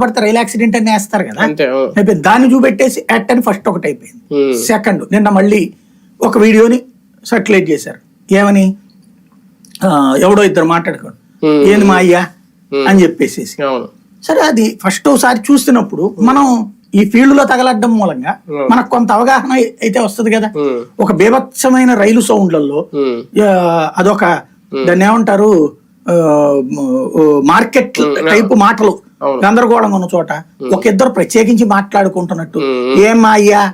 పడితే రైలు యాక్సిడెంట్ అని వేస్తారు కదా. అయిపోయింది. దాన్ని చూపెట్టేసి యాక్ట్ అని ఫస్ట్ ఒకటి అయిపోయింది. సెకండ్ నిన్న మళ్ళీ ఒక వీడియోని సర్క్యులేట్ చేశారు. ఏమని? ఎవడో ఇద్దరు మాట్లాడుకోండి. ఏంది మా అయ్యా? అని చెప్పేసి సరే అది ఫస్ట్ ఒకసారి చూస్తున్నప్పుడు మనం ఈ ఫీల్డ్లో తగలడ్డం మూలంగా. మనకు కొంత అవగాహన అయితే వస్తది కదా. ఒక బీభత్సమైన రైలు సౌండ్లలో అదొక దాన్ని ఏమంటారు? మార్కెట్ టైపు మాటలు. గందరగోళంగా ఉన్న చోట ఒక ఇద్దరు ప్రత్యేకించి మాట్లాడుకుంటున్నట్టు. ఉమ్. ఏం మా అయ్యా.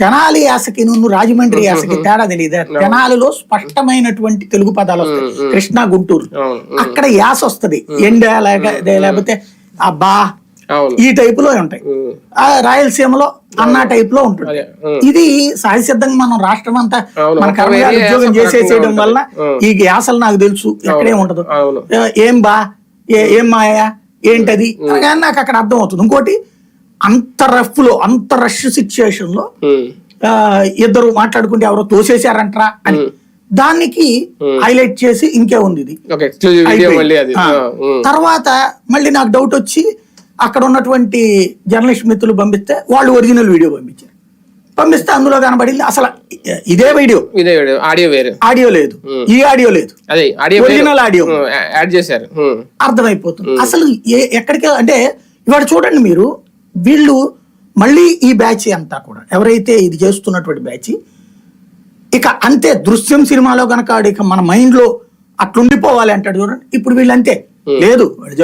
తెనాలి యాసకి నువ్వు రాజమండ్రి యాసకి తేడా తెలియదా తెనాలిలో స్పష్టమైనటువంటి తెలుగు పదాలు వస్తాయి. కృష్ణా గుంటూరు. అక్కడ యాస వస్తది. ఎండ లేక- లేకపోతే అబ్బా ఈ టైపులో ఉంటాయి. ఉమ్. ఆ రాయలసీమలో అన్న టైప్లో ఉంటుంది. ఇది సహజసిద్ధంగా మనం రాష్ట్రం అంతా. మన కర్మగారి వేరే ఉద్యోగం చేసేసేయడం వల్ల. ఈ యాసలు నాకు తెలుసు ఎక్కడే ఉండదు. ఏ- బా ఏ- మాయా ఏంటది? అనగానే నాకు అక్కడ అర్థం అవుతుంది. ఇంకోటి అంత రఫ్లో అంత రష్ సిచ్యుయేషన్లో ఇద్దరు మాట్లాడుకుంటే ఎవరో తోసేశారంట్రా అని దానికి హైలైట్ చేసి ఇంకే ఉంది ఇది. తర్వాత మళ్ళీ నాకు డౌట్ వచ్చి అక్కడ ఉన్నటువంటి జర్నలిస్ట్ మిత్రులు పంపిస్తే వాళ్ళు ఒరిజినల్ వీడియో పంపించారు. పంపిస్తే అందులో కనబడింది అసలు ఇదే వీడియో. ఇదే వీడియో ఆడియో వేరు. ఆడియో లేదు. ఈ ఆడియో లేదు. అదే ఆడియో ఒరిజినల్ ఆడియో. యాడ్ చేశారు. అర్థమైపోతుంది. అసలు ఎక్కడికి అంటే ఇవాళ చూడండి మీరు వీళ్ళు మళ్ళీ ఈ బ్యాచ్ అంతా కూడా ఎవరైతే ఇది చేస్తున్నటువంటి బ్యాచ్ ఇక అంతే దృశ్యం సినిమాలో కనుక ఇక మన మైండ్లో అట్లుండిపోవాలి అంటాడు చూడండి. ఇప్పుడు వీళ్ళు అంతే లేదు